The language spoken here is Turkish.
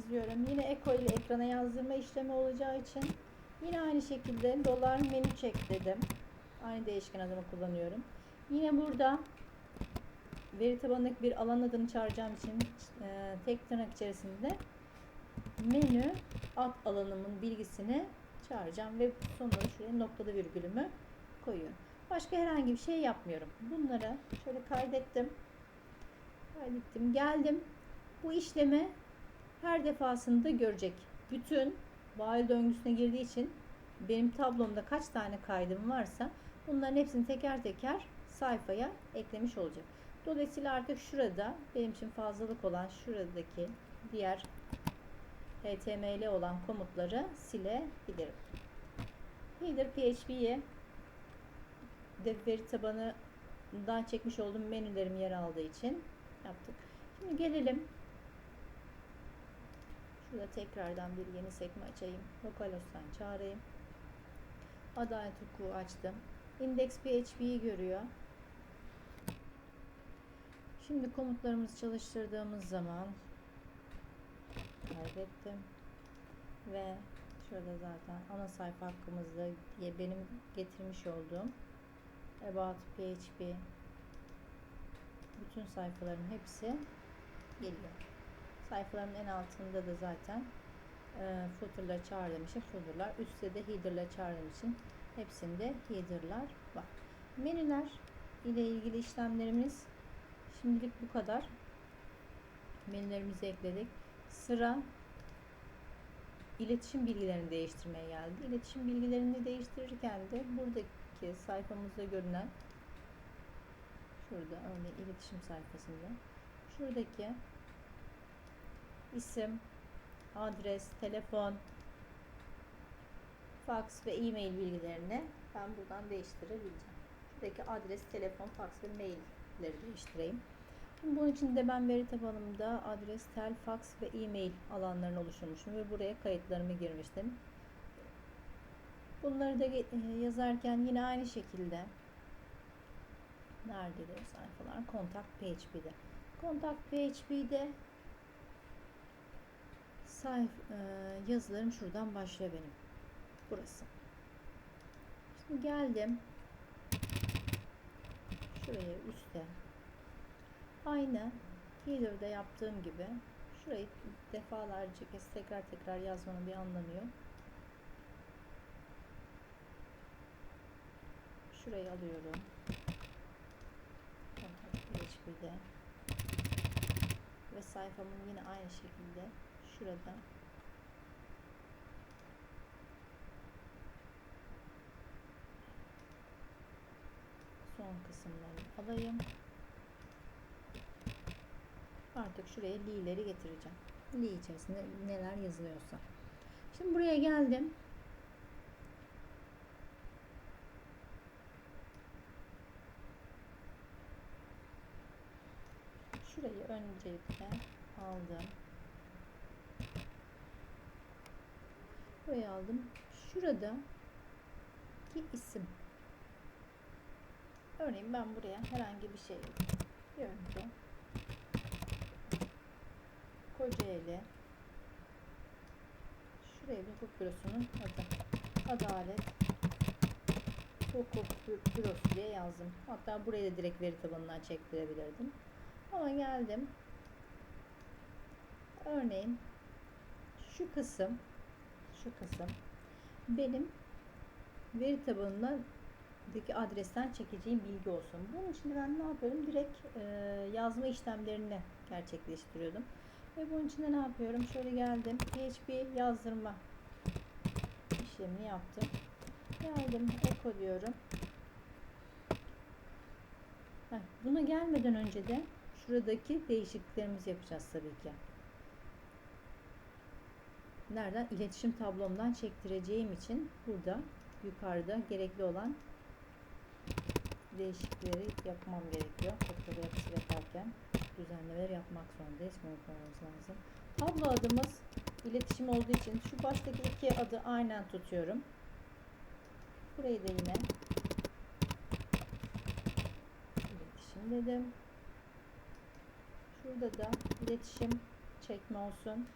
yazıyorum. Yine eko ile ekrana yazdırma işlemi olacağı için yine aynı şekilde dolar menü çek dedim. Aynı değişken adımı kullanıyorum. Yine burada veri tabanındaki bir alan adını çağıracağım için e, tek tırnak içerisinde menü alt alanımın bilgisini çağıracağım ve sonunda şuraya noktada virgülümü koyuyorum. Başka herhangi bir şey yapmıyorum. Bunları şöyle kaydettim. Kaydettim. Geldim. Bu işlemi her defasında görecek. Bütün while döngüsüne girdiği için benim tablomda kaç tane kaydım varsa bunların hepsini teker teker sayfaya eklemiş olacak. Dolayısıyla artık şurada benim için fazlalık olan şuradaki diğer HTML olan komutları silebilirim. Header PHP'ye de veri tabanından çekmiş olduğum menülerim yer aldığı için yaptık. Şimdi gelelim. Şurada tekrardan bir yeni sekme açayım. Localhost'tan çağırayım. Adalet hukuku açtım. Index PHP'yi görüyor. Şimdi komutlarımızı çalıştırdığımız zaman kaydettim ve şurada zaten ana sayfa hakkımızda diye benim getirmiş olduğum about php bütün sayfaların hepsi geliyor. Sayfaların en altında da zaten e, footer'la çağırdığım için footer'lar, üstte de header'la çağırdığım için hepsinde header'lar var. Menüler ile ilgili işlemlerimiz şimdilik bu kadar. Menülerimizi ekledik. Sıra iletişim bilgilerini değiştirmeye geldi. İletişim bilgilerini değiştirirken de buradaki sayfamızda görünen şurada örneğin iletişim sayfasında şuradaki isim, adres, telefon, fax ve e-mail bilgilerini ben buradan değiştirebileceğim. Şuradaki adres, telefon, fax ve mailleri değiştireyim. Bunun için de ben veri tabanımda adres, tel, fax ve e-mail alanlarını oluşturmuşum ve buraya kayıtlarımı girmiştim. Bunları da e, yazarken yine aynı şekilde nerede o sayfalar? Kontak PHP'de. Kontak PHP'de sayf e, yazılarım şuradan başlıyor benim. Burası. Şimdi geldim. Şuraya üstte Aynı Header'da yaptığım gibi şurayı defalarca kez tekrar tekrar yazmanın bir anlamı yok. Şurayı alıyorum. PHP'de ve sayfamın yine aynı şekilde şurada son kısımları alayım. Artık şuraya li'leri getireceğim. Li içerisinde neler yazılıyorsa. Şimdi buraya geldim. Şurayı öncelikle aldım. Buraya aldım. Şurada ki isim. Örneğin ben buraya herhangi bir şey önce Kocaeli şuraya bir hukuk bürosunun adı Adalet Hukuk Bürosu diye yazdım. Hatta buraya da direkt veri tabanından çektirebilirdim. Ama geldim. Örneğin şu kısım şu kısım benim veri tabanındaki adresten çekeceğim bilgi olsun. Bunun için ben ne yapıyorum? Direkt e, yazma işlemlerini gerçekleştiriyordum. Ve bunun için de ne yapıyorum? Şöyle geldim. PHP yazdırma işlemini yaptım. Geldim. Eko diyorum. Heh, buna gelmeden önce de şuradaki değişikliklerimizi yapacağız tabii ki. Nereden? İletişim tablomdan çektireceğim için burada yukarıda gerekli olan değişiklikleri yapmam gerekiyor. Yapısı yaparken düzenlemeler yapmak zorundayız. Unutmamamız lazım. Tablo adımız iletişim olduğu için şu baştaki iki adı aynen tutuyorum. Burayı da yine iletişim dedim. Şurada da iletişim çekme olsun.